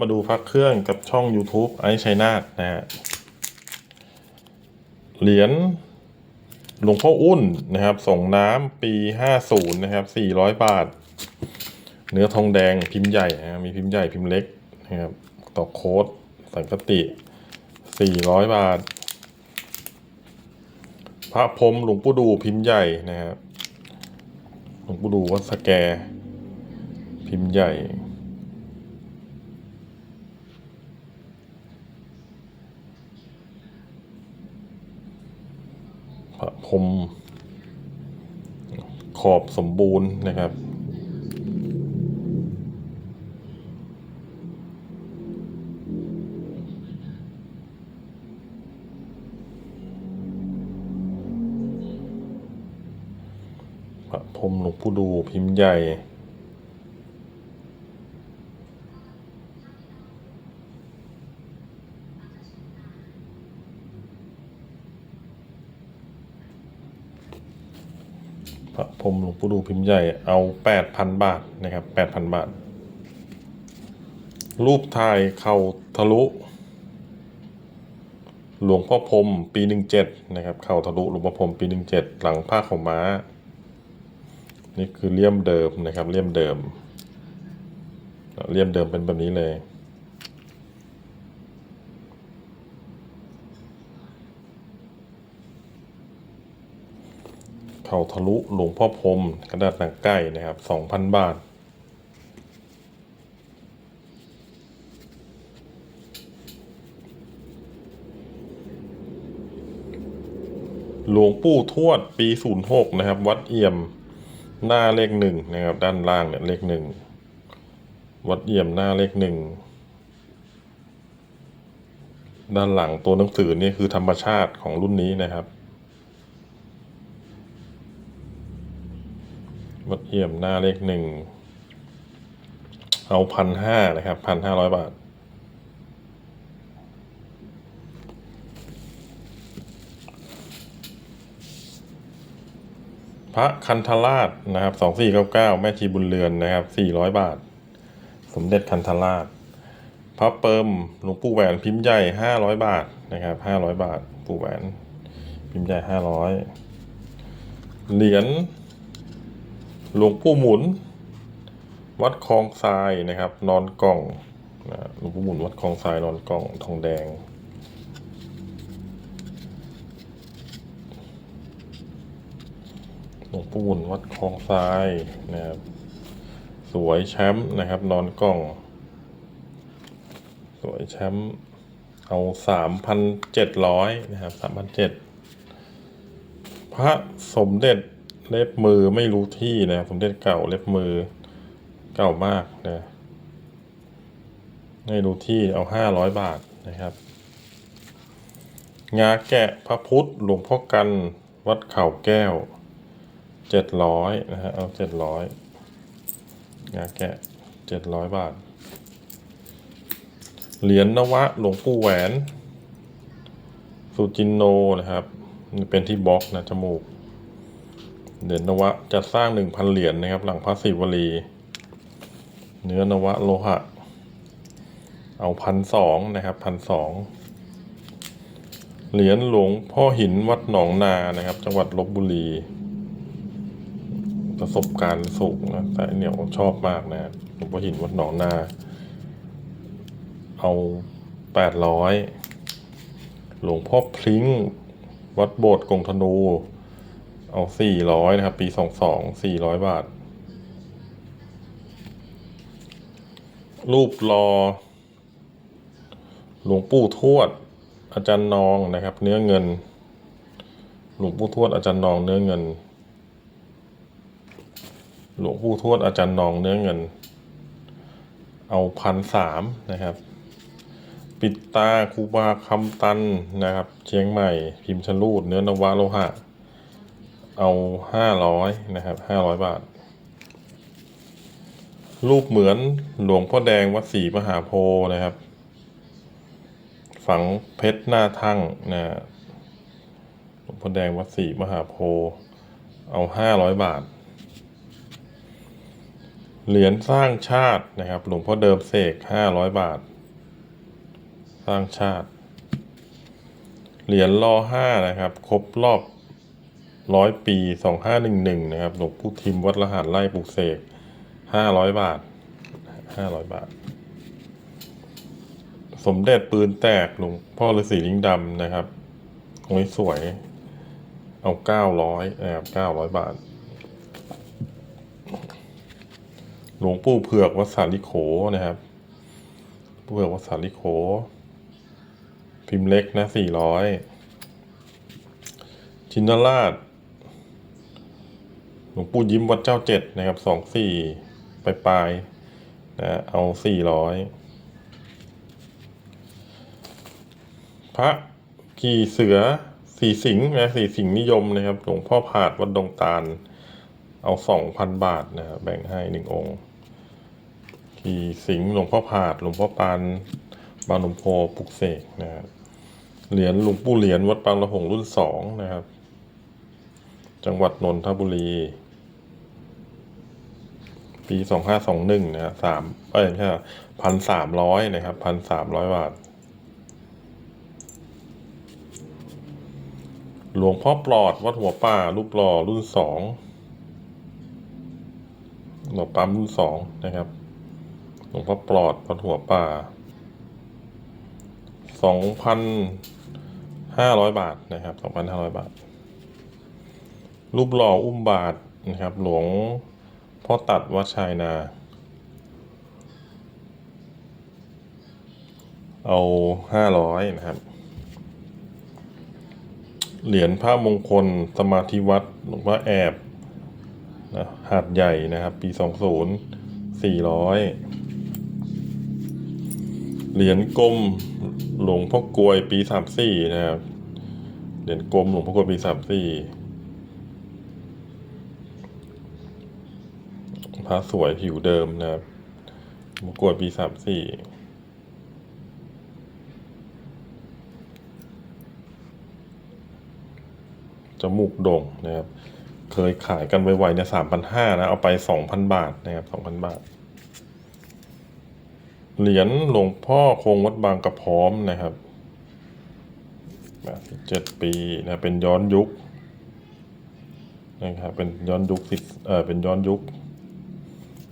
มาดูพักเครื่องกับช่อง YouTube ไอชัยนาทนะฮะ เหรียญหลวงพ่ออุ้นนะครับ ส่งน้ำปี 50 นะครับ 400 บาท เนื้อทองแดงพิมพ์ใหญ่นะมีพิมพ์ใหญ่พิมพ์เล็กนะครับ ต่อโค้ดสังกติ 400 บาท พระพรมหลวงปู่ดูพิมพ์ใหญ่นะครับ หลวงปู่ดูวัดสแก พิมพ์ใหญ่ พระพรมขอบสมบูรณ์นะครับ พระพรมหลวงปู่ดูพิมพ์ใหญ่ ระพรมหลวงปู่ดูพิมพ์ใหญ่เอาแปดพันบาทนะครับแปดพันบาท รูปถ่ายเข่าทะลุ หลวงพ่อพรมปีหนึ่งเจ็ดนะครับ เข่าทะลุหลวงพ่อพรมปีหนึ่งเจ็ดหลังผ้าขาวม้า นี่คือเลี่ยมเดิมนะครับเลี่ยมเดิม เลี่ยมเดิมเป็นแบบนี้เลย เข่าทะลุหลวงพ่อพรมกระดาษหนังไก่นะครับสองพันบาท หลวงปู่ทวดปี 06 นะครับ วัดเอี่ยมหน้าเลขหนึ่งนะครับ ด้านล่างเนี่ยเลขหนึ่งวัดเอี่ยมหน้าเลขหนึ่งด้านหลังตัวหนังสือนี่คือธรรมชาติของรุ่นนี้นะครับ วัดเอี่ยมหน้าเลขหนึ่ง เอาพันห้านะครับพันห้าร้อยบาท พระคันธราชนะครับสองสี่เก้าเก้าแม่ชีบุญเรือนนะครับสี่ร้อยบาท สมเด็จคันธราช พระเปิมหลวงปู่แหวนพิมพ์ใหญ่ห้าร้อยบาทนะครับห้าร้อยบาท ปู่แหวน พิมพ์ใหญ่ห้าร้อยเหรียญ หลวงปู่หมุน วัดคลองทรายนะครับ นอนกล่องนะหลวงปู่หมุนวัดคลองทรายนอนกล่องทองแดง หลวงปู่หมุนวัดคลองทรายนะครับสวยแชมป์นะครับ นอนกล่อง สวยแชมป์เอาสามพันเจ็ดร้อยนะครับสามพันเจ็ดพระสมเด็จ เล็บมือไม่รู้ที่นะครับสมเด็จเก่าเล็บมือเก่ามากนะไม่รู้ที่เอาห้าร้อยบาทนะครับ งาแกะพระพุทธหลวงพ่อกันวัดเข่าแก้วเจ็ดร้อยนะฮะเอาเจ็ดร้อยงาแกะเจ็ดร้อยบาท เหรียญนวะหลวงปู่แหวน สุจินโนนะครับ เป็นที่บล็อกนะจมูก เหรียญนวะจะสร้างหนึ่งพันเหรียญนะครับ หลังพระศิวลี เนื้อนวะโลหะ เอาพันสองนะครับพันสองเหรียญหลวงพ่อหินวัดหนองนานะครับ จังหวัดลบบุรี ประสบการณ์สูงนะแต่เหนียวชอบมากนะหลวงพ่อหินวัดหนองนา เอาแปดร้อยหลวงพ่อพลิงวัดโบสถ์กงธนู เอาสี่ร้อยนะครับ ปีสองสองสี่ร้อยบาท รูปรอ หลวงปู่ทวด อาจารย์นองนะครับ เนื้อเงิน หลวงปู่ทวดอาจารย์นองเนื้อเงิน หลวงปู่ทวดอาจารย์นองเนื้อเงิน เอาพันสามนะครับ ปิดตาครูบาคำตันนะครับ เชียงใหม่ พิมพ์ชลูดเนื้อนวะโลหะ เอาห้าร้อยนะครับห้าร้อยบาท รูปเหมือนหลวงพ่อแดงวัดศรีมหาโพธิ์นะครับ ฝังเพชรหน้าทั่งนะหลวงพ่อแดงวัดศรีมหาโพธิ์เอาห้าร้อยบาท เหรียญสร้างชาตินะครับ หลวงพ่อเดิมเสกห้าร้อยบาท สร้างชาติ เหรียญรอห้านะครับ ครบรอบ ร้อยปีสองห้าหนึ่งหนึ่งนะครับหลวงปู่ทิมวัดละหารไร่ปลูกเสกห้าร้อยบาทห้าร้อยบาท สมเด็จปืนแตกหลวงพ่อฤาษีลิงดำนะครับองค์นี้สวย เอาเก้าร้อยนะครับเก้าร้อยบาท หลวงปู่เผือกวัดสาลิโขนะครับเผือกวัดสาลิโข พิมพ์เล็กนะสี่ร้อยชินราช ลวงปู่ยิ้มวัดเจ้าเจ็ดนะครับสองสี่ปลายปลายนะเอาสี่ร้อยพระกี่เสือสีสิงนะสีสิงนิยมนะครับหลวงพ่อผาดวัดดงตาล เอาสองพันบาทนะบแบ่งให้หนึ่งองค์ขี่สิงหลวงพ่อผาดหลวงพ่อปานบางหลวงโพปุกเสกนะครับเหรียญหลวงปู่เหรียญวัดบางละหงรุ่นสองนะครับ จังหวัดนนทบุรี ปีสองห้าสองหนึ่งนะครับสามเอ้ยใช่พันสามร้อยนะครับพันสามร้อยบาท หลวงพ่อปลอดวัดหัวป่ารูปหล่อรุ่นสองหลวงปั๊มรุ่นสองนะครับ หลวงพ่อปลอดวัดหัวป่าสองพันห้าร้อยบาทนะครับสองพันห้าร้อยบาท รูปหล่ออุ้มบาทนะครับ หลวง พ่อตัดวัชายนา เอาห้าร้อยนะครับ เหรียญพระมงคลสมาธิวัดหลวงพ่อแอบนะหาดใหญ่นะครับ ปีสองศูนย์สี่ร้อยเหรียญกลมหลวงพ่อกลวยปีสามสี่นะครับ เหรียญกลมหลวงพ่อกลวยปีสามสี่ พระสวยผิวเดิมนะครับหลวงพ่อกวยปีสามสี่จมูกโด่งนะครับ เคยขายกันไวๆเนี่ยสามพันห้านะ เอาไปสองพันบาทนะครับสองพันบาท เหรียญหลวงพ่อคงวัดบางกระพร้อมนะครับแปดสิบเจ็ดปีนะเป็นย้อนยุคนะครับเป็นย้อนยุคสิเออเป็นย้อนยุค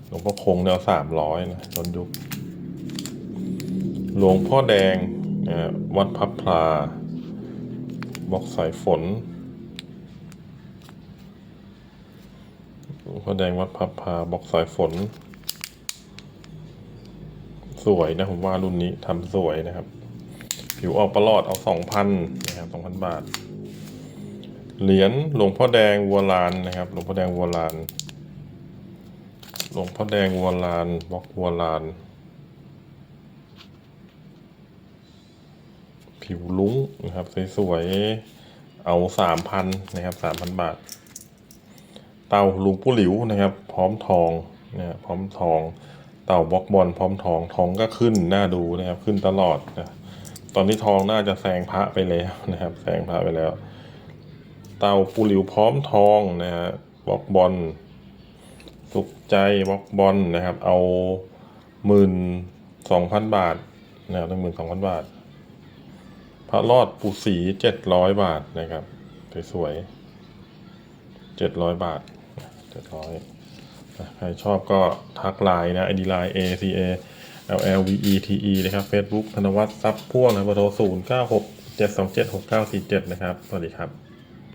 หลวงพ่อคงแนวสามร้อยนะย้อนยุค หลวงพ่อแดงนะวัดพับพลาบอกสายฝน หลวงพ่อแดงวัดพับพาบอกสายฝน สวยนะผมว่ารุ่นนี้ทำสวยนะครับ ผิวออกประหลอดเอาสองพันนะครับสองพันบาท เหรียญหลวงพ่อแดงวัวลานนะครับ หลวงพ่อแดงวัวลาน หลวงพ่อแดงวัวลานบล็อกวัวลาน ผิวลุ้งนะครับ สวยๆ เอาสามพันนะครับสามพันบาท เต่าหลุงปูหลิวนะครับ พร้อมทองนะพร้อมทอง เต่าบล็อกบอลพร้อมทองทองก็ขึ้นน่าดูนะครับ ขึ้นตลอดนะตอนนี้ทองน่าจะแซงพระไปแล้วนะครับแซงพระไปแล้ว เต่าปูหลิวพร้อมทองนะฮะบล็อกบอล สุขใจบล็อกบอลนะครับ เอาหมื่นสองพันบาทนะครับหนึ่งหมื่นสองพันบาท พระรอดปู่ศรีเจ็ดร้อยบาทนะครับ สวยๆเจ็ดร้อยบาทเจ็ดร้อยใครชอบก็ทักไลน์นะ ID ไลน์ A C A L L V E T E นะครับ Facebook ธนวัฒน์ซับพ่วงนะเบอร์โทรศูนย์เก้าหกเจ็ดสองเจ็ดหกเก้าสี่เจ็ดนะครับ สวัสดีครับ